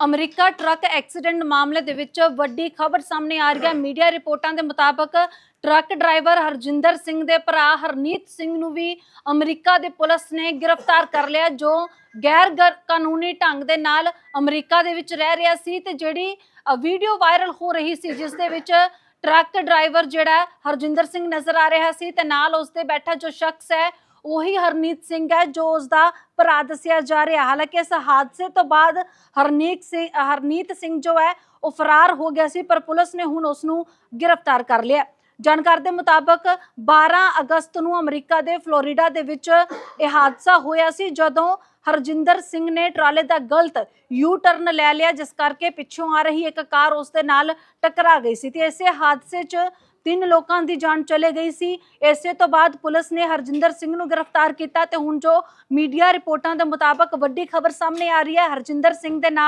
America truck accident ਮਾਮਲੇ ਦੇ ਵਿੱਚ ਵੱਡੀ ਖਬਰ ਸਾਹਮਣੇ ਆ ਰਹੀ ਹੈ। ਮੀਡੀਆ ਰਿਪੋਰਟਾਂ ਦੇ ਮੁਤਾਬਕ ਟਰੱਕ ਡਰਾਈਵਰ ਹਰਜਿੰਦਰ ਸਿੰਘ ਦੇ ਭਰਾ ਹਰਨੀਤ ਸਿੰਘ ਨੂੰ ਵੀ ਅਮਰੀਕਾ ਦੇ ਪੁਲਿਸ ਨੇ ਗ੍ਰਿਫਤਾਰ ਕਰ ਲਿਆ, ਜੋ ਗੈਰ ਗਰ- ਕਾਨੂੰਨੀ ਢੰਗ ਦੇ ਨਾਲ ਅਮਰੀਕਾ ਦੇ ਵਿੱਚ ਰਹਿ ਰਿਹਾ ਸੀ ਤੇ ਜਿਹੜੀ ਵੀਡੀਓ ਵਾਇਰਲ ਹੋ ਰਹੀ ਸੀ, ਜਿਸ ਦੇ ਵਿੱਚ ਟਰੱਕ ਡਰਾਈਵਰ ਜਿਹੜਾ ਹਰਜਿੰਦਰ ਸਿੰਘ ਨਜ਼ਰ ਆ ਰਿਹਾ ਸੀ ਤੇ ਨਾਲ ਉਸ ਦੇ ਬੈਠਾ ਜੋ ਸ਼ਖਸ ਹੈ ਉਹੀ ਹਰਨੀਤ ਸਿੰਘ ਹੈ ਜੋ ਉਸ ਦਾ ਭਰਾ ਦੱਸਿਆ ਜਾ ਰਿਹਾ। ਹਾਲਾਂਕਿ ਇਸ ਹਾਦਸੇ ਤੋਂ ਬਾਅਦ ਹਰਨੀਤ ਸਿੰਘ ਹਰਨੀਤ ਸਿੰਘ ਜੋ ਹੈ, ਉਹ ਫਰਾਰ ਹੋ ਗਿਆ ਸੀ, ਪਰ ਪੁਲਿਸ ਨੇ ਹੁਣ ਉਸ ਨੂੰ ਗ੍ਰਿਫਤਾਰ ਕਰ ਲਿਆ। ਜਾਣਕਾਰੀ ਦੇ ਮੁਤਾਬਕ 12 ਅਗਸਤ ਨੂੰ ਅਮਰੀਕਾ ਦੇ ਫਲੋਰੀਡਾ ਦੇ ਵਿੱਚ ਇਹ ਹਾਦਸਾ ਹੋਇਆ ਸੀ, ਜਦੋਂ ਹਰਜਿੰਦਰ ਸਿੰਘ ਨੇ ਟਰਾਲੇ ਦਾ ਗਲਤ ਯੂ ਟਰਨ ਲੈ ਲਿਆ, ਜਿਸ ਕਰਕੇ ਪਿੱਛੋਂ ਆ ਰਹੀ ਇੱਕ ਕਾਰ ਉਸ ਦੇ ਨਾਲ ਟਕਰਾ ਗਈ ਸੀ ਤੇ ਇਸੇ ਹਾਦਸੇ 'ਚ ਤਿੰਨ ਲੋਕਾਂ ਦੀ ਜਾਨ ਚਲੇ ਗਈ ਸੀ। ਇਸੇ ਤੋਂ ਬਾਅਦ ਪੁਲਿਸ ਨੇ ਹਰਜਿੰਦਰ ਸਿੰਘ ਨੂੰ ਗ੍ਰਿਫਤਾਰ ਕੀਤਾ ਤੇ ਹੁਣ ਜੋ ਮੀਡੀਆ ਰਿਪੋਰਟਾਂ ਦੇ ਮੁਤਾਬਕ ਵੱਡੀ ਖਬਰ ਸਾਹਮਣੇ ਆ ਰਹੀ ਹੈ, ਹਰਜਿੰਦਰ ਸਿੰਘ ਦੇ ਨਾਲ